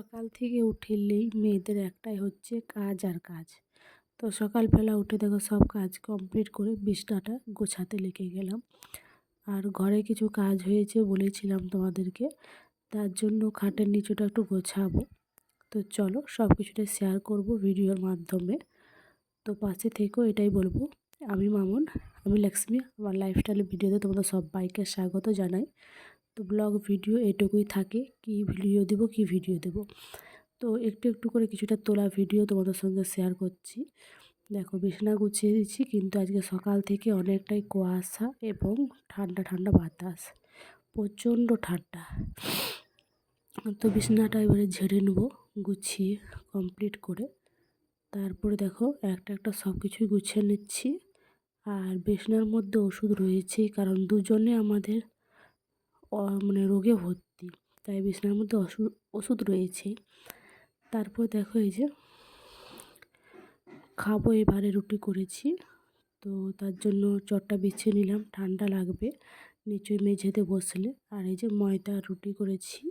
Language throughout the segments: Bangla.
সকাল থেকে উঠেলেই মেয়েদের একটাই হচ্ছে কাজ আর কাজ। তো সকালবেলা উঠে দেখো সব কাজ কমপ্লিট করে বিছনাটা গোছাতে লেগে গেলাম। আর ঘরে কিছু কাজ হয়েছে বলেছিলাম তোমাদেরকে, তার জন্য খাটের নিচুটা একটু গোছাবো। তো চলো সব কিছুটা শেয়ার করব ভিডিওর মাধ্যমে। তো পাশে থেকেও এটাই বলব, আমি মামুন, আমি লক্ষ্মী, আমার লাইফস্টাইলের ভিডিওতে তোমাদের সবাইকে স্বাগত জানাই। তো ব্লগ ভিডিও এটুকুই থাকে, কি ভিডিও দেব, কি ভিডিও দেব। তো একটু একটু করে কিছুটা তোলা ভিডিও তোমাদের সঙ্গে শেয়ার করছি। দেখো বিছানা গুছিয়ে দিচ্ছি কিন্তু আজকে সকাল থেকে অনেকটাই কুয়াশা এবং ঠান্ডা ঠান্ডা বাতাস, প্রচণ্ড ঠান্ডা। তো বিছানাটা এবারে ঝেড়ে নেব, গুছিয়ে কমপ্লিট করে। তারপরে দেখো একটা একটা সব কিছুই গুছিয়ে নিচ্ছি। আর বিছানার মধ্যে ওষুধ রয়েছে কারণ দুজনে আমাদের মানে রোগে ভর্তি। তাই বিছানার মধ্যে ওষুধ ওষুধ রয়েছে। তারপর দেখো এই যে খাব এবারে রুটি করেছি। তো তার জন্য চটটা বিছিয়ে নিলাম, ঠান্ডা লাগবে। নিচুই মেঝেতে বসলে। আর এই যে ময়দা রুটি করেছি।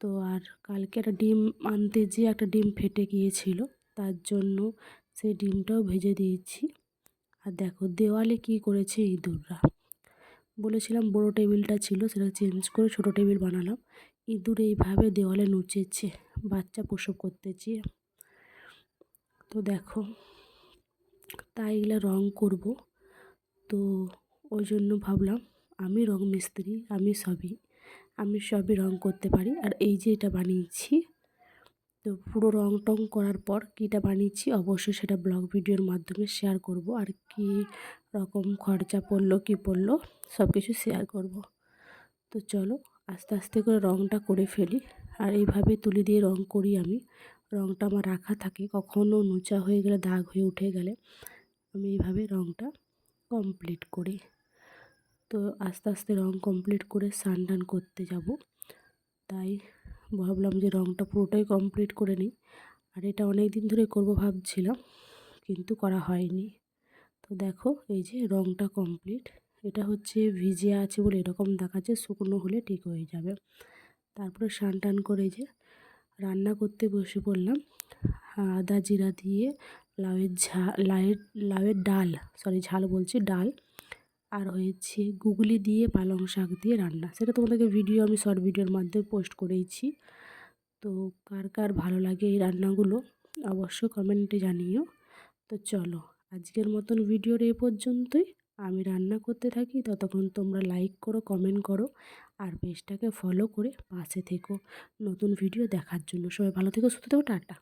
তো আর কালকে একটা ডিম আনতে যেয়ে একটা ডিম ফেটে গিয়েছিল। তার জন্য সেই ডিমটাও ভেজে দিয়েছি। আর দেখো দেওয়ালে কি করেছে ইঁদুররা। বলেছিলাম বড়ো টেবিলটা ছিল, সেটা চেঞ্জ করে ছোটো টেবিল বানালাম। ইঁদুর এইভাবে দেওয়ালে নুচেছে, বাচ্চা প্রসব করতে চেয়ে তো দেখো, তাই এগুলো রঙ করব। তো ওই জন্য ভাবলাম, আমি রং মিস্ত্রি, আমি সবই আমি সবই রং করতে পারি। আর এই যে এটা বানিয়েছি তো পুরো রং টং করার পর কীটা বানিয়েছি অবশ্যই সেটা ব্লগ ভিডিওর মাধ্যমে শেয়ার করব আর কি রকম খরচা পড়ল, কি পড়ল, সব কিছু শেয়ার করব। তো চলো আস্তে আস্তে করে রঙটা করে ফেলি আর এইভাবে তুলি দিয়ে রং করি আমি। রঙটা আমার রাখা থাকে কখনও নোচা হয়ে গেলে, দাগ হয়ে উঠে গেলে আমি এইভাবে রঙটা কমপ্লিট করি। তো আস্তে আস্তে রং কমপ্লিট করে স্নান টান করতে যাব। তাই ভাবলাম যে রঙটা পুরোটাই কমপ্লিট করে নিই। আর এটা অনেক দিন ধরে করব ভাবছিলাম, কিন্তু করা হয়নি। তো দেখো, এই যে রঙটা কমপ্লিট এটা হচ্ছে ভিজে আছে বলে এরকম দেখাচ্ছে, শুকনো হলে ঠিক হয়ে যাবে। তারপরে স্নান টান করে যে রান্না করতে বসে পড়লাম। আদা জিরা দিয়ে লাউয়ের ঝা, লাউয়ের লাউয়ের ডাল সরি ঝাল বলছি, ডাল আর হয়েছে গুগলি দিয়ে পালং শাক দিয়ে রান্না। সেটা তোমাদেরকে ভিডিও আমি শর্ট ভিডিওর মাধ্যমে পোস্ট করেইছি। তো কার কার ভালো লাগে এই রান্নাগুলো অবশ্য কমেন্টে জানিও। তো চলো, আজকের মতন ভিডিওর এ পর্যন্তই। আমি রান্না করতে থাকি, ততক্ষণ তোমরা লাইক করো কমেন্ট করো, আর পেজটাকে ফলো করে পাশে থেকো। নতুন ভিডিও দেখার জন্য। সবাই ভালো থেকো, সুস্থ থেকো, টাটা।